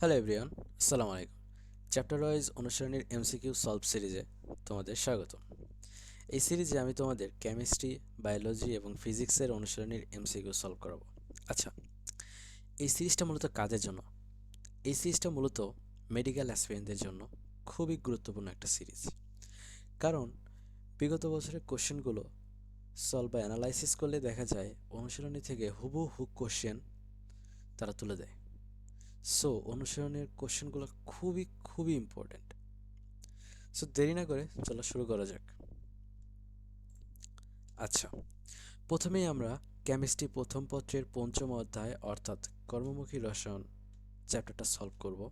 Hello everyone আসসালামু আলাইকুম chapter wise অনুসরণীর এমসিকিউ সলভ সিরিজে তোমাদের স্বাগত এই সিরিজে আমি তোমাদের কেমিস্ট্রি বায়োলজি এবং ফিজিক্সের অনুসরণীর এমসিকিউ সলভ করাবো। আচ্ছা এই সিরিজটা মূলত কাজের জন্য। এই সিরিজটা মূলত মেডিকেল অ্যাসপিরেন্টদের জন্য খুবই গুরুত্বপূর্ণ একটা সিরিজ কারণ, বিগত বছরের কোশ্চেনগুলো সলভ বা অ্যানালাইসিস করলে দেখা যায় অনুশীলনী থেকে হুবহু কোশ্চেন তারা তুলে দেয়। সো অনুসরণের কোশ্চেনগুলো খুবই খুবই ইম্পর্ট্যান্ট সো দেরি না করে চলো শুরু করা যাক। আচ্ছা প্রথমেই আমরা কেমিস্ট্রি প্রথম পত্রের পঞ্চম অধ্যায়, অর্থাৎ কর্মমুখী রসায়ন চ্যাপ্টারটা সলভ করব।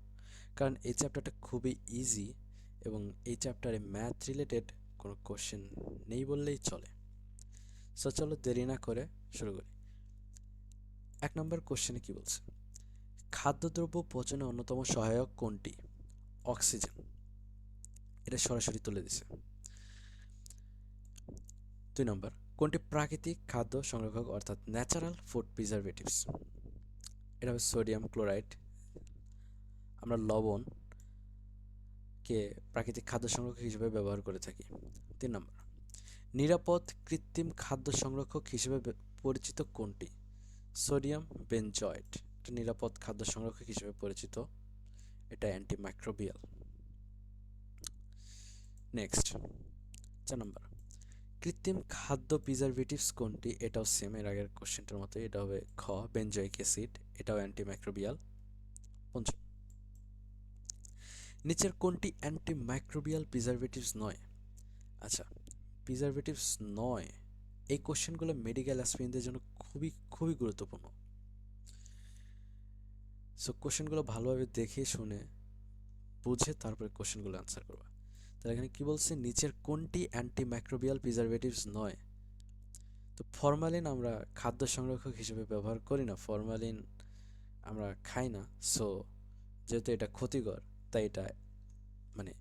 কারণ এই চ্যাপ্টারটা খুবই ইজি এবং এই চ্যাপ্টারে ম্যাথ রিলেটেড কোনো কোশ্চেন নেই বললেই চলে। সো চলো দেরি না করে শুরু করি। এক নম্বর কোশ্চেনে কি বলছে? খাদ্যদ্রব্য পচনে অন্যতম সহায়ক কোনটি? অক্সিজেন। এটা সরাসরি তুলে দিছে। দুই নম্বর, কোনটি প্রাকৃতিক খাদ্য সংরক্ষক অর্থাৎ ন্যাচারাল ফুড প্রিজারভেটিভস এটা হবে সোডিয়াম ক্লোরাইড। আমরা লবণ কে প্রাকৃতিক খাদ্য সংরক্ষক হিসেবে ব্যবহার করে থাকি। তিন নম্বর, নিরাপদ কৃত্রিম খাদ্য সংরক্ষক হিসেবে পরিচিত কোনটি? সোডিয়াম বেনজয়েড এটা নিরাপদ খাদ্য সংরক্ষক হিসেবে পরিচিত। এটা অ্যান্টিমাইক্রোবিয়াল নেক্সট চার নম্বর। কৃত্রিম খাদ্য প্রিজারভেটিভস কোনটি? এটাও সেম এর আগের কোশ্চেনটার মতো এটা হবে খ বেনজয়িক অ্যাসিড এটাও অ্যান্টিমাইক্রোবিয়াল পঞ্চম। নিচের কোনটি অ্যান্টিমাইক্রোবিয়াল প্রিজারভেটিভস নয়? আচ্ছা প্রিজারভেটিভস নয়। এই কোশ্চেনগুলো মেডিকেল অ্যাসপিরেন্টদের জন্য খুবই খুবই গুরুত্বপূর্ণ। সো কোশ্চেনগুলো ভালোভাবে দেখে শুনে, বুঝে তারপরে কোশ্চেনগুলো অ্যান্সার করবা। তাহলে এখানে কি বলছে? নিচের কোনটি অ্যান্টি মাইক্রোবিয়াল প্রিজারভেটিভস নয়? তো ফরমালিন আমরা খাদ্য সংরক্ষক হিসেবে ব্যবহার করি না ফরমালিন আমরা খাই না। সো যেহেতু এটা ক্ষতিকর, তাই এটা মানে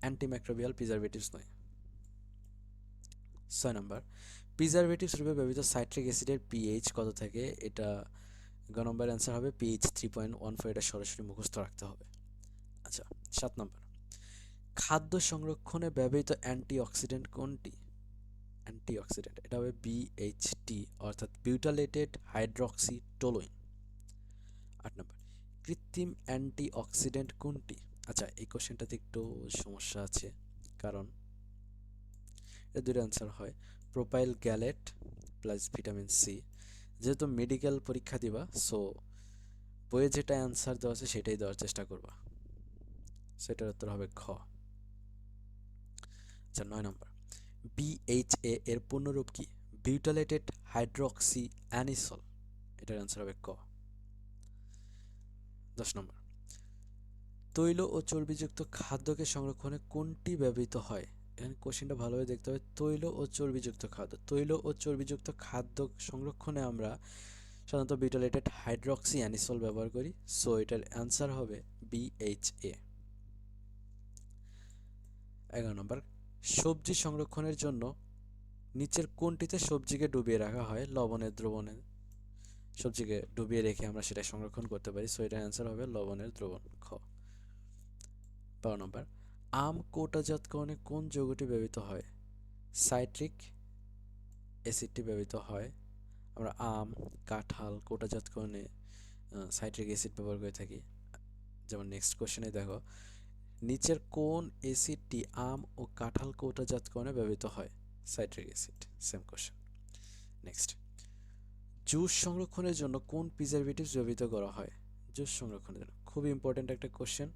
অ্যান্টি মাইক্রোবিয়াল প্রিজারভেটিভস নয়। ছয় নম্বর প্রিজারভেটিভস রূপে ব্যবহৃত সাইট্রিক অ্যাসিডের পিএইচ কত থাকে? এটা গ নম্বর অ্যান্সার হবে pH three point one four এটা সরাসরি মুখস্থ রাখতে হবে। আচ্ছা সাত নম্বর। খাদ্য সংরক্ষণে ব্যবহৃত অ্যান্টিঅক্সিডেন্ট কোনটি? অ্যান্টিঅক্সিডেন্ট এটা হবে বিএইচটি অর্থাৎ বিউটালেটেড হাইড্রক্সি টোলোইন আট নম্বর, কৃত্রিম অ্যান্টিঅক্সিডেন্ট কোনটি? আচ্ছা এই কোশ্চেনটাতে একটু সমস্যা আছে, কারণ এর দুটো অ্যান্সার হয় propyl gallate plus vitamin C যেহেতু মেডিকেল পরীক্ষা দিবা সো বইয়ে যেটা অ্যান্সার দেওয়া আছে সেটাই দেওয়ার চেষ্টা করবা। সেটার উত্তর হবে খ আচ্ছা নয় নম্বর। বিএইচএ এর পূর্ণরূপ কি? বিউটালেটেড হাইড্রক্সি অ্যানিসল এটার অ্যান্সার হবে ক। দশ নম্বর। তৈল ও চর্বিযুক্ত খাদ্যকে সংরক্ষণে কোনটি ব্যবহৃত হয়? এখানে কোশ্চেনটা ভালোভাবে দেখতে হবে। তৈল ও চর্বিযুক্ত খাদ্য। তৈল ও চর্বিযুক্ত খাদ্য সংরক্ষণে আমরা সাধারণত বিউটালেটেড হাইড্রক্সি অ্যানিসল ব্যবহার করি। সো এটার অ্যান্সার হবে বিএইচএ এগারো নম্বর। সবজি সংরক্ষণের জন্য নিচের কোনটিতে সবজিকে ডুবিয়ে রাখা হয়? লবণের দ্রবণে। সবজিকে ডুবিয়ে রেখে আমরা সেটা সংরক্ষণ করতে পারি। সো এটার অ্যান্সার হবে লবণের দ্রবণ খ। বারো নম্বর। আম কোটাজাতকরণে কোন যৌগটি ব্যবহৃত হয়? সাইট্রিক অ্যাসিডটি ব্যবহৃত হয়। আমরা আম, কাঁঠাল কোটাজাতকরণে সাইট্রিক অ্যাসিড ব্যবহার করে থাকি। যেমন নেক্সট কোশ্চেনে দেখো, নিচের কোন অ্যাসিডটি আম ও কাঁঠাল কোটাজাতকরণে ব্যবহৃত হয়? Citric acid same question next juice সংরক্ষণের জন্য কোন প্রিজারভেটিভস ব্যবহৃত করা হয়? জুস সংরক্ষণের জন্য। খুব ইম্পর্ট্যান্ট একটা কোশ্চেন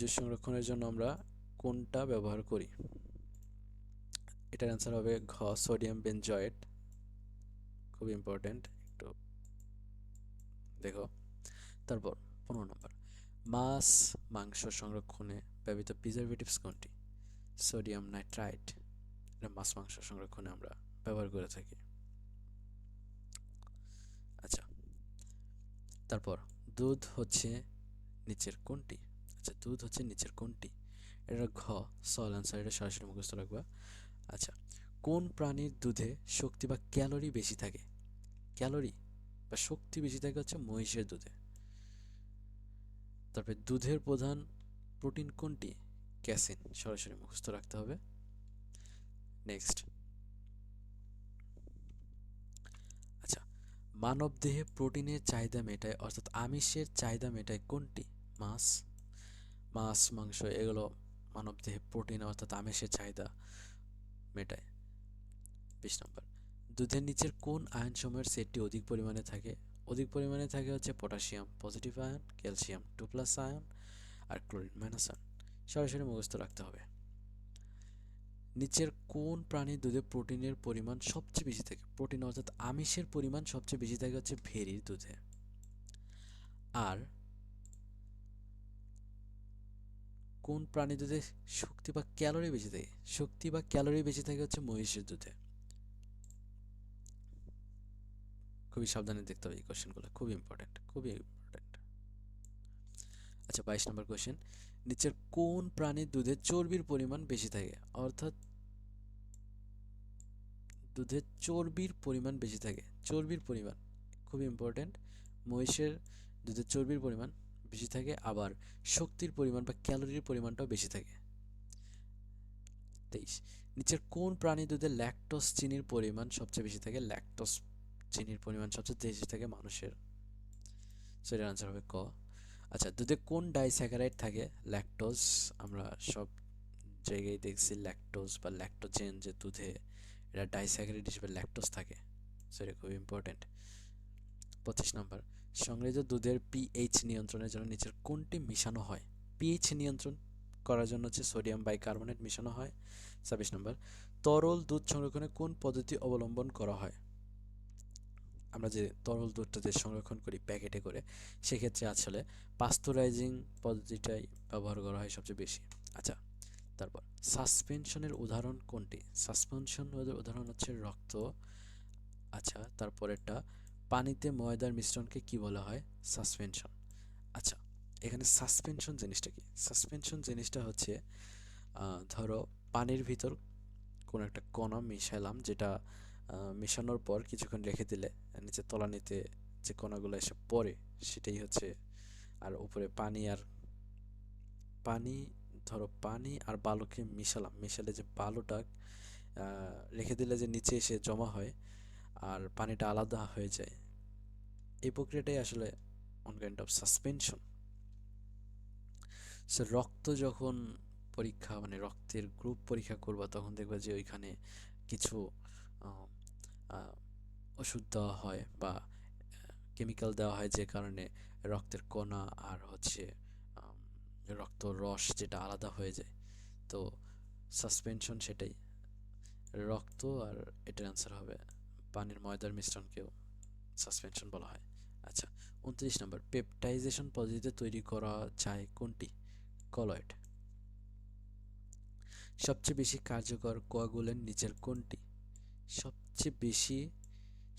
জুস সংরক্ষণের জন্য আমরা কোনটা ব্যবহার করি? এটার অ্যান্সার হবে ঘ সোডিয়াম বেনজয়েট খুব ইম্পর্ট্যান্ট একটু দেখো। তারপর পনেরো নম্বর, মাছ মাংস সংরক্ষণে ব্যবহৃত প্রিজারভেটিভস কোনটি? সোডিয়াম নাইট্রাইট এটা মাছ মাংস সংরক্ষণে আমরা ব্যবহার করে থাকি। আচ্ছা তারপর দুধ হচ্ছে নিচের কোনটি? আচ্ছা দুধ হচ্ছে নিচের কোনটি? এটা ঘ সল অ্যান্সার এটা সরাসরি মুখস্থ রাখবা। আচ্ছা কোন প্রাণীর দুধে শক্তি বা ক্যালোরি বেশি থাকে? ক্যালোরি বা শক্তি বেশি থাকে হচ্ছে মহিষের দুধে। তারপরে দুধের প্রধান প্রোটিন কোনটি? ক্যাসিন, সরাসরি মুখস্থ রাখতে হবে। নেক্সট। আচ্ছা মানব দেহে প্রোটিনের চাহিদা মেটায়, অর্থাৎ আমিষের চাহিদা মেটায় কোনটি? মাছ। মাছ, মাংস, এগুলো মানব দেহে প্রোটিন অর্থাৎ আমিষের চাহিদা মেটায়। বিশ নম্বর, দুধের নিচের কোন আয়নসমূহের সেটটি অধিক পরিমাণে থাকে? অধিক পরিমাণে থাকে হচ্ছে potassium, positive ion, calcium, two plus ion আর ক্লোরিন মাইনাস আয়ন। সরাসরি মুখস্থ রাখতে হবে। নিচের কোন প্রাণীর দুধে প্রোটিনের পরিমাণ সবচেয়ে বেশি থাকে? প্রোটিন অর্থাৎ আমিষের পরিমাণ সবচেয়ে বেশি থাকে হচ্ছে ভেরির দুধে। আর কোন প্রাণী দুধে শক্তি বা ক্যালোরি বেশি থাকে? শক্তি বা ক্যালোরি বেশি থাকে হচ্ছে মহিষের দুধে। খুবই সাবধানে দেখতে হবে এই কোশ্চেনগুলো। খুবই ইম্পর্টেন্ট খুবই ইম্পর্টেন্ট আচ্ছা বাইশ নম্বর কোশ্চেন। নিচের কোন প্রাণীর দুধে চর্বির পরিমাণ বেশি থাকে? অর্থাৎ দুধে চর্বির পরিমাণ বেশি থাকে। চর্বির পরিমাণ, খুবই ইম্পর্টেন্ট মহিষের দুধের চর্বির পরিমাণ বেশি থাকে, আবার শক্তির পরিমাণ বা ক্যালোরির পরিমাণটাও বেশি থাকে। তেইশ, নিচের কোন প্রাণী দুধে ল্যাকটোস চিনির পরিমাণ সবচেয়ে বেশি থাকে? ল্যাকটোস চিনির পরিমাণ সবচেয়ে বেশি থাকে মানুষের। সেটার আনসার হবে ক। আচ্ছা দুধে কোন ডাইস্যাকারাইড থাকে? ল্যাকটোজ, আমরা সব জায়গায় দেখছি ল্যাকটোজ বা ল্যাকটোজেন যে দুধে এটা ডাইস্যাকারাইড হিসেবে ল্যাকটোজ থাকে। সেটা খুব ইম্পর্টেন্ট পঁচিশ নম্বর সংগৃহীত দুধের পিএইচ নিয়ন্ত্রণের জন্য নিচের কোনটি মিশানো হয়? পিএইচ নিয়ন্ত্রণ করার জন্য হচ্ছে সোডিয়াম বাইকার্বনেট মিশানো হয়। ছাব্বিশ নম্বর, তরল দুধ সংরক্ষণে কোন পদ্ধতি অবলম্বন করা হয়? আমরা যে তরল দুধটা যে সংরক্ষণ করি প্যাকেটে করে, সেক্ষেত্রে আসলে পাস্তুরাইজিং পদ্ধতিটাই ব্যবহার করা হয় সবচেয়ে বেশি। আচ্ছা তারপর সাসপেনশনের উদাহরণ কোনটি? সাসপেনশন উদাহরণ হচ্ছে রক্ত। আচ্ছা তারপরেরটা পানিতে ময়দার মিশ্রণকে কি বলা হয়? সাসপেনশন আচ্ছা এখানে সাসপেনশন জিনিসটা কি? সাসপেনশন জিনিসটা হচ্ছে ধরো পানির ভিতর কোনো একটা কণা মিশালাম যেটা মেশানোর পর কিছুক্ষণ রেখে দিলে নিচে তলানিতে যে কণাগুলো এসে পড়ে সেটাই হচ্ছে, আর উপরে পানি আর পানি, ধরো পানি আর বালুকে মিশালাম। মিশালে যে বালুটা রেখে দিলে যে নিচে এসে জমা হয় আর পানিটা আলাদা হয়ে যায়। এই প্রক্রিয়াটাই আসলে অন কাইন্ড অফ সাসপেনশন সে রক্ত যখন পরীক্ষা মানে রক্তের গ্রুপ পরীক্ষা করবা, তখন দেখবা যে ওইখানে কিছু ওষুধ দেওয়া হয় বা কেমিক্যাল দেওয়া হয় যে কারণে রক্তের কণা আর হচ্ছে রক্ত রস যেটা আলাদা হয়ে যায়। তো সাসপেনশন সেটাই। রক্ত আর এটার অ্যান্সার হবে পানির ময়দার মিশ্রণকেও সাসপেনশন বলা হয়। আচ্ছা উনত্রিশ নম্বর পেপটাইজেশন পদ্ধতিতে তৈরি করা যায় কোনটি? কলয়েড সবচেয়ে বেশি কার্যকর কোয়াগুলেন নিচের কোনটি? সবচেয়ে বেশি,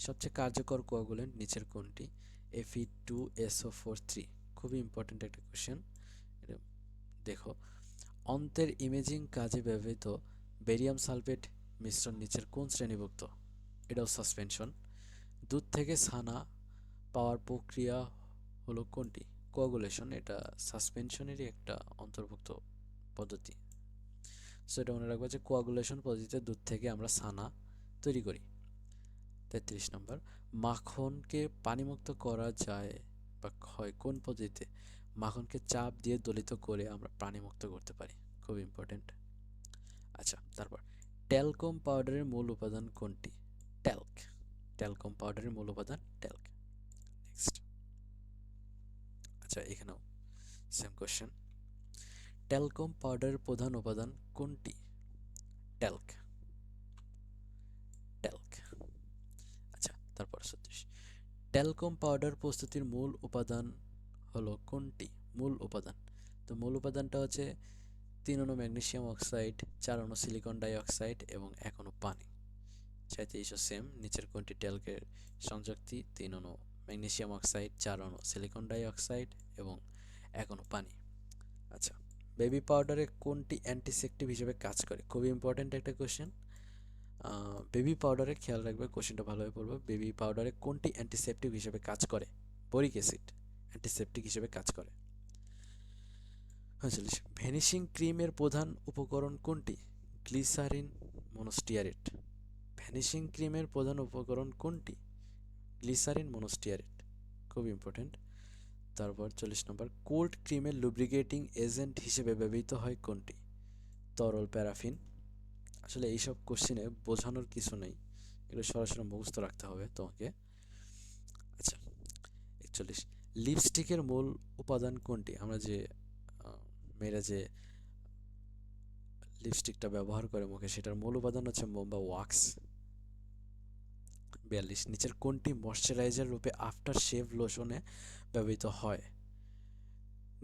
সবচেয়ে কার্যকর কোয়াগুলেন নিচের কোনটি? F E two S O four three খুবই ইম্পর্টেন্ট একটা কোয়েশ্চেন দেখো, অন্তের ইমেজিং কাজে ব্যবহৃত বেরিয়াম সালফেট মিশ্রণ নিচের কোন শ্রেণীভুক্ত? এটাও সাসপেনশন দুধ থেকে ছানা পাওয়ার প্রক্রিয়া হলো কোনটি? কোয়াগুলেশন এটা সাসপেনশনেরই একটা অন্তর্ভুক্ত পদ্ধতি। সো এটা মনে রাখব যে কোয়াগুলেশন পদ্ধতিতে দুধ থেকে আমরা ছানা তৈরি করি। তেত্রিশ নম্বর, মাখনকে পানিমুক্ত করা যায় বা হয় কোন পদ্ধতিতে? মাখনকে চাপ দিয়ে দলিত করে আমরা পানিমুক্ত করতে পারি। খুব ইম্পর্টেন্ট আচ্ছা তারপর ট্যালকম পাউডারের মূল উপাদান কোনটি? ট্যালক ট্যালকম পাউডারের মূল উপাদান ট্যালক নেক্সট আচ্ছা এখানেও সেম কোয়েশ্চেন ট্যালকম পাউডারের প্রধান উপাদান কোনটি? ট্যালক ট্যালক আচ্ছা তারপর সত্যিশ ট্যালকম পাউডার প্রস্তুতির মূল উপাদান হলো কোনটি? মূল উপাদান। তো মূল উপাদানটা হচ্ছে তিন অণু ম্যাগনেশিয়াম অক্সাইড, চার অণু সিলিকন ডাইঅক্সাইড এবং এক অণু পানি। এইসব সেম। নিচের কোনটি ট্যালকের সংযুক্তি? তিন অণু ম্যাগনেসিয়াম অক্সাইড, চার অণু সিলিকন ডাইঅক্সাইড এবং এক অণু পানি। আচ্ছা বেবি পাউডারে কোনটি অ্যান্টিসেপটিভ হিসেবে কাজ করে? খুবই ইম্পর্ট্যান্ট একটা কোয়েশ্চেন বেবি পাউডারে খেয়াল রাখবে, কোশ্চেনটা ভালোভাবে পড়ব। বেবি পাউডারে কোনটি অ্যান্টিসেপটিভ হিসেবে কাজ করে? বরিক অ্যাসিড অ্যান্টিসেপটিক হিসেবে কাজ করে। উনচল্লিশ ভ্যানিশিং ক্রিমের প্রধান উপকরণ কোনটি? গ্লিসারিন মনোস্টিয়ারেট ভ্যানিশিং ক্রিমের প্রধান উপকরণ কোনটি? গ্লিসারিন মনোস্টিয়ারেট খুব ইম্পর্ট্যান্ট তারপর চল্লিশ নম্বর, কোল্ড ক্রিমের লুব্রিকেটিং এজেন্ট হিসেবে ব্যবহৃত হয় কোনটি? তরল প্যারাফিন। আসলে এইসব কোশ্চেনে বোঝানোর কিছু নেই। এগুলো সরাসরি মুখস্থ রাখতে হবে তোমাকে। আচ্ছা একচল্লিশ লিপস্টিকের মূল উপাদান কোনটি? আমরা যে মেয়েরা যে লিপস্টিকটা ব্যবহার করে মুখে, সেটার মূল উপাদান হচ্ছে মোম বা ওয়াক্স বিয়াল্লিশ। নিচের কোনটি ময়শ্চারাইজার রূপে আফটার শেভ লোশনে ব্যবহৃত হয়?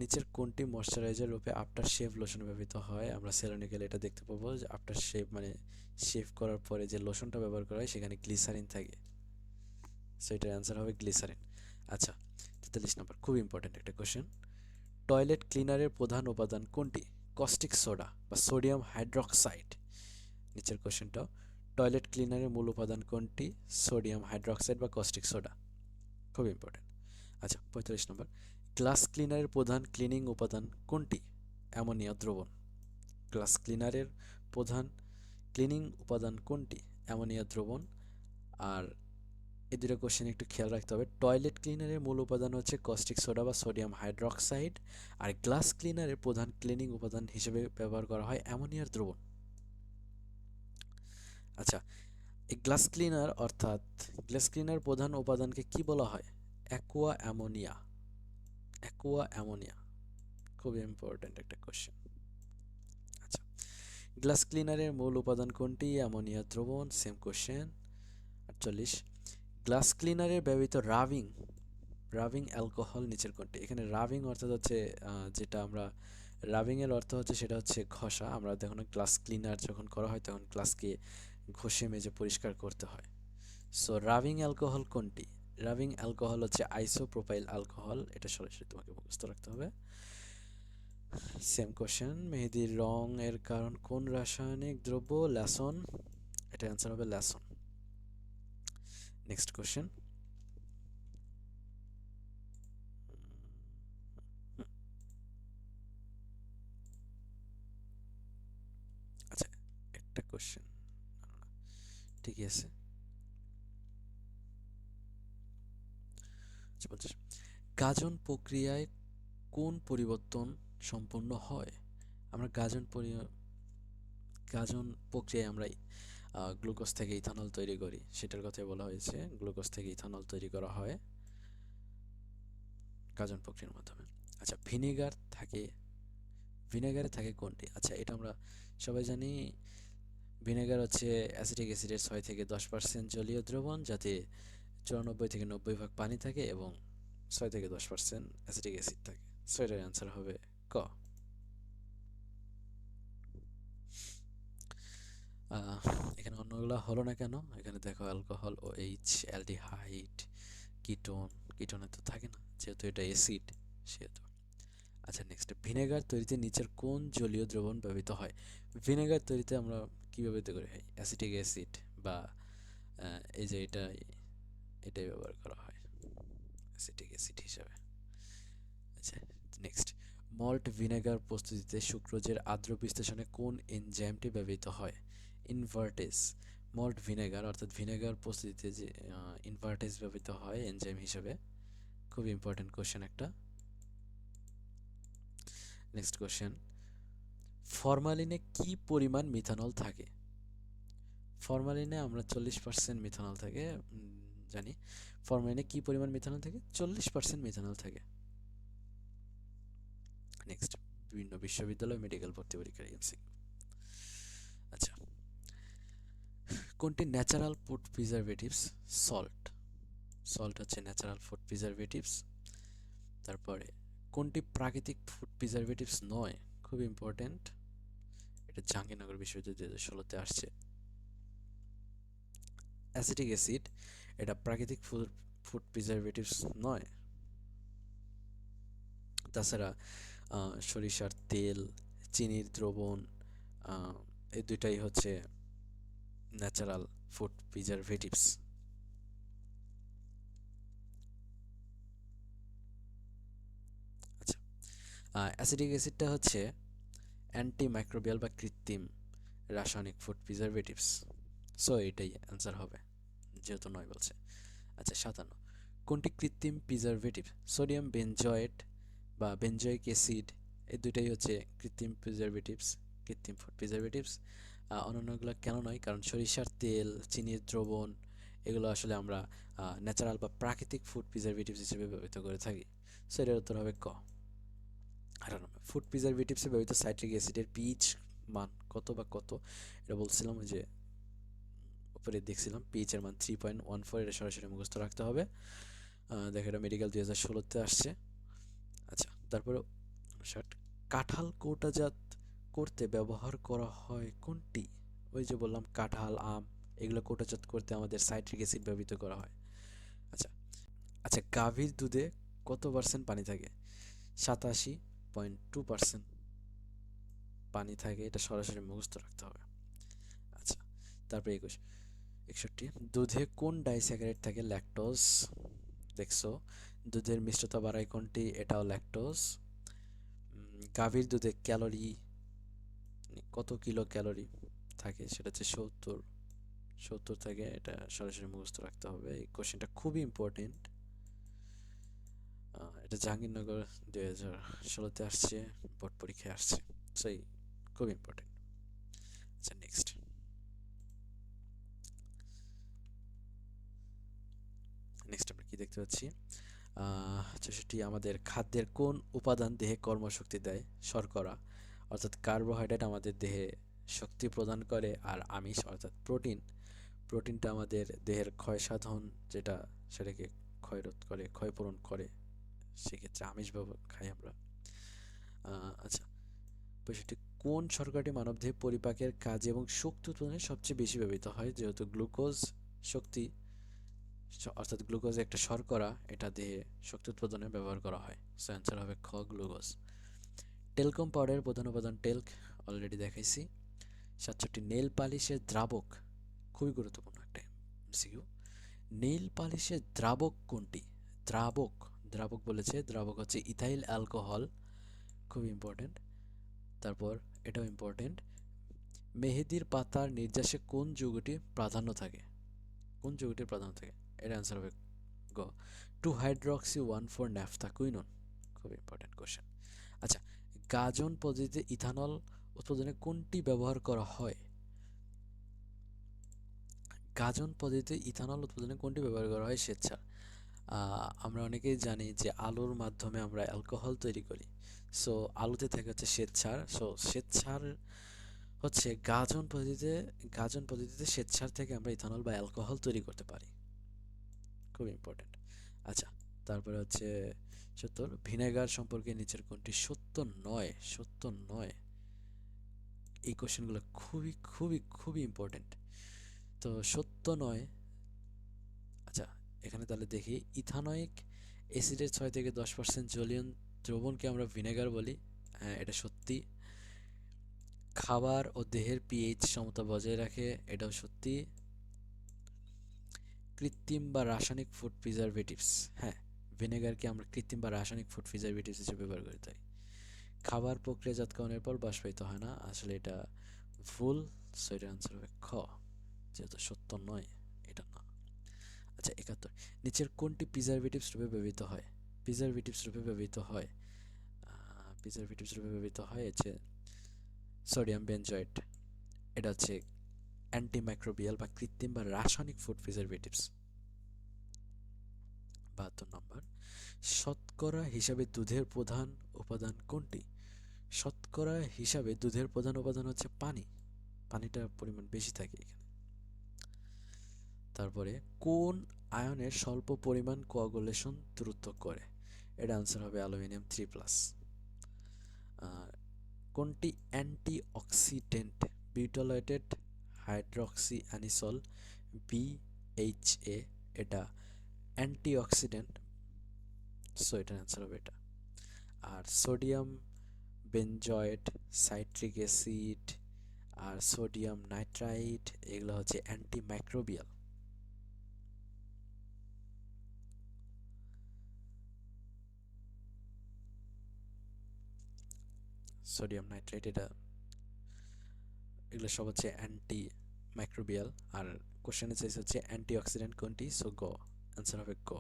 নিচের কোনটি ময়শ্চারাইজার রূপে আফটার শেভ লোশনে ব্যবহৃত হয়? আমরা সেলোনে গেলে এটা দেখতে পাবো যে আফটার শেভ মানে শেভ করার পরে যে লোশনটা ব্যবহার করা হয় সেখানে গ্লিসারিন থাকে। সো এটার অ্যান্সার হবে গ্লিসারিন আচ্ছা তেতাল্লিশ নম্বর, খুব ইম্পর্ট্যান্ট একটা কোশ্চেন টয়লেট ক্লিনারের প্রধান উপাদান কোনটি? কস্টিক সোডা বা সোডিয়াম হাইড্রক্সাইড নিচের কোশ্চেনটা টয়লেট ক্লিনারের মূল উপাদান কোনটি? সোডিয়াম হাইড্রক্সাইড বা কস্টিক সোডা খুব ইম্পর্ট্যান্ট আচ্ছা পঁয়তাল্লিশ নম্বর। গ্লাস ক্লিনারের প্রধান ক্লিনিং উপাদান কোনটি? অ্যামোনিয়া দ্রবণ। গ্লাস ক্লিনারের প্রধান ক্লিনিং উপাদান কোনটি? অ্যামোনিয়া দ্রবণ। আর এই দুটো কোশ্চেন একটু খেয়াল রাখতে হবে। টয়লেট ক্লিনারের মূল উপাদান হচ্ছে কস্টিক সোডা বা সোডিয়াম হাইড্রক্সাইড আর গ্লাস ক্লিনারের প্রধান ক্লিনিং উপাদান হিসেবে ব্যবহার করা হয় অ্যামোনিয়ার দ্রবণ। আচ্ছা এই গ্লাস ক্লিনার অর্থাৎ গ্লাস ক্লিনার প্রধান উপাদানকে কি বলা হয়? অ্যাকোয়া অ্যামোনিয়া অ্যাকোয়া অ্যামোনিয়া খুব ইম্পর্ট্যান্ট একটা কোয়েশ্চেন আচ্ছা গ্লাস ক্লিনারের মূল উপাদান কোনটি? অ্যামোনিয়া দ্রবণ সেম কোয়েশ্চেন আটচল্লিশ গ্লাস ক্লিনারে ব্যবহৃত রাবিং রাভিং অ্যালকোহল নিচের কোনটি? এখানে রাভিং অর্থাৎ হচ্ছে যেটা আমরা রাভিংয়ের অর্থ হচ্ছে সেটা হচ্ছে ঘষা। আমরা যখন গ্লাস ক্লিনার যখন করা হয় তখন গ্লাসকে ঘষে মেজে পরিষ্কার করতে হয়। সো রাবিং অ্যালকোহল কোনটি? রাবিং অ্যালকোহল হচ্ছে আইসোপ্রোপাইল অ্যালকোহল এটা সরাসরি তোমাকে মুখস্থ রাখতে হবে। সেম কোশ্চেন মেহেদির রং এর কারণ কোন রাসায়নিক দ্রব্য? ল্যাসন এটা অ্যান্সার হবে ল্যাসন নেক্সট কোশ্চেন আচ্ছা একটা কোশ্চেন ঠিকই আছে? আচ্ছা গাজন প্রক্রিয়ায় কোন পরিবর্তন সম্পন্ন হয়? আমরা গাজন গাজন প্রক্রিয়ায় আমরা গ্লুকোজ থেকে ইথানল তৈরি করি। সেটার কথাই বলা হয়েছে। গ্লুকোজ থেকে ইথানল তৈরি করা হয় গাজন প্রক্রিয়ার মাধ্যমে। আচ্ছা ভিনেগার থাকে, ভিনেগারে থাকে কোনটি? আচ্ছা এটা আমরা সবাই জানি ভিনেগার হচ্ছে অ্যাসিটিক অ্যাসিডের ছয় থেকে দশ পার্সেন্ট জলীয় দ্রবণ, যাতে চুরানব্বই থেকে নব্বই ভাগ পানি থাকে এবং ছয় থেকে দশ পার্সেন্ট অ্যাসিটিক অ্যাসিড থাকে। সো এটার অ্যান্সার হবে ক। এখানে অন্যগুলো হলো না কেন? এখানে দেখো alcohol O H aldehyde ketone কিটোনে তো থাকে না, যেহেতু এটা অ্যাসিড সেহেতু। আচ্ছা নেক্সট ভিনেগার তৈরিতে নিচের কোন জলীয় দ্রবণ ব্যবহৃত হয়? ভিনেগার তৈরিতে আমরা কি ব্যবহৃত করি হয় অ্যাসিটিক অ্যাসিড বা এই যে এটা, এটাই ব্যবহার করা হয়, অ্যাসিটিক অ্যাসিড হিসাবে। আচ্ছা নেক্সট মল্ট ভিনেগার প্রস্তুতিতে সুক্রোজের আর্দ্র বিশ্লেষণে কোন এনজাইমটি ব্যবহৃত হয়? ইনভার্টেস মল্ট ভিনেগার অর্থাৎ ভিনেগার প্রস্তুতিতে যে ইনভার্টেজ ব্যবহৃত হয় এনজাইম হিসাবে খুব ইম্পর্টেন্ট কোশ্চেন একটা। নেক্সট কোশ্চেন ফরমালিনে কি পরিমাণ মিথানল থাকে? ফরমালিনে আমরা চল্লিশ পার্সেন্ট মিথানল থাকে জানি। ফরমালিনে কি পরিমাণ মিথানল থাকে? চল্লিশ পার্সেন্ট মিথানল থাকে। নেক্সট বিভিন্ন বিশ্ববিদ্যালয় মেডিকেল ভর্তি পরীক্ষার এমসিকিউ আচ্ছা কোনটি natural food preservatives salt salt হচ্ছে ন্যাচারাল ফুড প্রিজারভেটিভস তারপরে, কোনটি প্রাকৃতিক ফুড প্রিজারভেটিভস নয়? খুব ইম্পর্ট্যান্ট এটা জাহাঙ্গীরনগর বিশ্ববিদ্যালয় দু ষোলোতে আসছে অ্যাসিটিক অ্যাসিড এটা প্রাকৃতিক ফুড ফুড প্রিজারভেটিভস নয়। তাছাড়া সরিষার তেল, চিনির দ্রবণ এই দুইটাই হচ্ছে ন্যাচারাল ফুড প্রিজারভেটিভস আচ্ছা অ্যাসিডিক অ্যাসিডটা হচ্ছে অ্যান্টি মাইক্রোবিয়াল বা কৃত্রিম রাসায়নিক ফুড প্রিজারভেটিভস সো এটাই অ্যান্সার হবে, যেহেতু নয় বলছে। আচ্ছা সাতান্ন। কোনটি কৃত্রিম প্রিজারভেটিভ সোডিয়াম বেনজয়েট বা বেনজয়িক অ্যাসিড এই দুইটাই হচ্ছে কৃত্রিম প্রিজারভেটিভস কৃত্রিম ফুড প্রিজারভেটিভস অন্যান্যগুলো কেন নয়? কারণ সরিষার তেল, চিনির দ্রবণ, এগুলো আসলে আমরা ন্যাচারাল বা প্রাকৃতিক ফুড প্রিজারভেটিভস হিসেবে ব্যবহৃত করে থাকি। সো এটার উত্তর হবে ক। ফুড প্রিজারভেটিভসে ব্যবহৃত সাইট্রিক অ্যাসিডের পিএইচ মান কত বা কত? এটা বলছিলাম যে উপরে দেখছিলাম পিএইচ এর মান থ্রি পয়েন্ট ওয়ান ফোর এটা সরাসরি মুখস্থ রাখতে হবে। দেখো এটা মেডিকেল দুই হাজার ষোলোতে আসছে। আচ্ছা তারপরে ষাট কাঁঠাল কোটাজাত করতে ব্যবহার করা হয় কোনটি? ওই যে বললাম, কাঁঠাল, আম, এগুলো কোটাজাত করতে আমাদের সাইট্রিক অ্যাসিড ব্যবহৃত করা হয়। আচ্ছা আচ্ছা গাভীর দুধে কত পার্সেন্ট পানি থাকে? সাতাশি পয়েন্ট টু পার্সেন্ট পানি থাকে, এটা সরাসরি মুখস্থ রাখতে হবে। আচ্ছা তারপরে একুশ, একষট্টি, দুধে কোন ডাইস্যাকারাইড থাকে? ল্যাকটোজ, দেখছ? দুধের মিষ্টতা বাড়ায় কোনটি? এটাও ল্যাকটোজ। গাভীর দুধে ক্যালোরি কত কিলো ক্যালোরি থাকে? সেটা হচ্ছে সত্তর সত্তর থাকে এটা সরাসরি মুখস্থ রাখতে হবে। এই কোশ্চেনটা খুবই ইম্পর্টেন্ট এটা জাহাঙ্গীরনগর দুই হাজার ষোলোতে আসছে, বোর্ড পরীক্ষায় আসছে। সেই খুব ইম্পর্টেন্ট আচ্ছা নেক্সট নেক্সট আমরা কি দেখতে পাচ্ছি? চৌষট্টি আমাদের খাদ্যের কোন উপাদান দেহে কর্মশক্তি দেয়? শর্করা, অর্থাৎ কার্বোহাইড্রেট আমাদের দেহে শক্তি প্রদান করে, আর আমিষ, অর্থাৎ প্রোটিন প্রোটিনটা আমাদের দেহের ক্ষয় সাধন, যেটা সেটাকে ক্ষয়রোধ করে ক্ষয়পূরণ করে। সেক্ষেত্রে আমিষ খাই আমরা। আচ্ছা পঁয়ষট্টি কোন শর্করাটি মানবদেহে পরিপাকের কাজে এবং শক্তি উৎপাদনে সবচেয়ে বেশি ব্যবহৃত হয়? যেহেতু গ্লুকোজ শক্তি অর্থাৎ গ্লুকোজ একটা শর্করা, এটা দেহে শক্তি উৎপাদনে ব্যবহার করা হয়। সো অ্যান্সার হবে খ, গ্লুকোজ। টেলকম পাউডারের প্রধান উপাদান টেলক অলরেডি দেখাইছি। সাতষট্টি, নেল পালিশের দ্রাবক, খুবই গুরুত্বপূর্ণ একটা সিকিউ নেল পালিশের দ্রাবক কোনটি? দ্রাবক। দ্রাবক বলেছে, দ্রাবক হচ্ছে ইথাইল অ্যালকোহল, খুব ইম্পর্টেন্ট তারপর এটাও ইম্পর্টেন্ট মেহেদির পাতার নির্যাসে কোন যৌগটি প্রাধান্য থাকে? কোন যৌগটির প্রাধান্য থাকে? এর অ্যান্সার হবে গ, two hydroxy one four naphthoquinone খুব ইম্পর্টেন্ট কোশ্চেন আচ্ছা গাজন পদ্ধতিতে ইথানল উৎপাদনে কোনটি ব্যবহার করা হয়? গাজন পদ্ধতিতে ইথানল উৎপাদনে কোনটি ব্যবহার করা হয়? স্বেচ্ছা। আমরা অনেকেই জানি যে আলুর মাধ্যমে আমরা অ্যালকোহল তৈরি করি। সো আলুতে থাকে হচ্ছে স্বেচ্ছার সো স্বেচ্ছার হচ্ছে গাজন পদ্ধতিতে গাজন পদ্ধতিতে স্বেচ্ছার থেকে আমরা ইথানল বা অ্যালকোহল তৈরি করতে পারি। খুব ইম্পর্টেন্ট আচ্ছা তারপরে হচ্ছে সত্তর। ভিনেগার সম্পর্কে নিচের কোনটি? সত্য নয় সত্য নয়। এই কোশ্চেনগুলো খুবই খুবই খুবই ইম্পর্টেন্ট তো সত্য নয় এখানে তাহলে দেখি, ইথানয়িক অ্যাসিডের ছয় থেকে দশ পার্সেন্ট জলীয় দ্রবণকে আমরা ভিনেগার বলি। হ্যাঁ এটা সত্যি। খাবার ও দেহের পিএইচ সমতা বজায় রাখে, এটাও সত্যি। কৃত্রিম বা রাসায়নিক ফুড প্রিজারভেটিভস হ্যাঁ ভিনেগারকে আমরা কৃত্রিম বা রাসায়নিক ফুড প্রিজারভেটিভস হিসেবে ব্যবহার করে থাকি খাবার প্রক্রিয়াজাতকরণের পর বাষ্পায়িত হয় না, আসলে এটা ভুল সো এটার আনসার হবে খ, যেহেতু সত্য নয়। আচ্ছা একাত্তর। নিচের কোনটি প্রিজারভেটিভস রূপে ব্যবহৃত হয়? প্রিজারভেটিভস রূপে ব্যবহৃত হয় প্রিজারভেটিভস রূপে ব্যবহৃত হয় হচ্ছে সোডিয়াম বেনজয়েট এটা হচ্ছে অ্যান্টিমাইক্রোবিয়াল বা কৃত্রিম বা রাসায়নিক ফুড প্রিজারভেটিভস বাহাত্তর নম্বর, শতকরা হিসাবে দুধের প্রধান উপাদান কোনটি? শতকরা হিসাবে দুধের প্রধান উপাদান হচ্ছে পানি। পানিটার পরিমাণ বেশি থাকে এখানে। তারপরে কোন আয়নের স্বল্প পরিমাণ কোয়াগুলেশন দ্রুত করে? এটা আনসার হবে অ্যালুমিনিয়াম থ্রি প্লাস কোনটি antioxidant butylated hydroxy anisole BHA এটা অ্যান্টি অক্সিডেন্ট সো এটার অ্যান্সার হবে এটা। আর সোডিয়াম বেনজয়েট সাইট্রিক অ্যাসিড আর সোডিয়াম নাইট্রাইট এগুলো হচ্ছে অ্যান্টি সোডিয়াম নাইট্রেট এটা, এগুলো সব হচ্ছে অ্যান্টি মাইক্রোবিয়াল আর কোশ্চেনে চাইছে হচ্ছে অ্যান্টি অক্সিডেন্ট কোনটি? সো গ অ্যান্সার হবে গ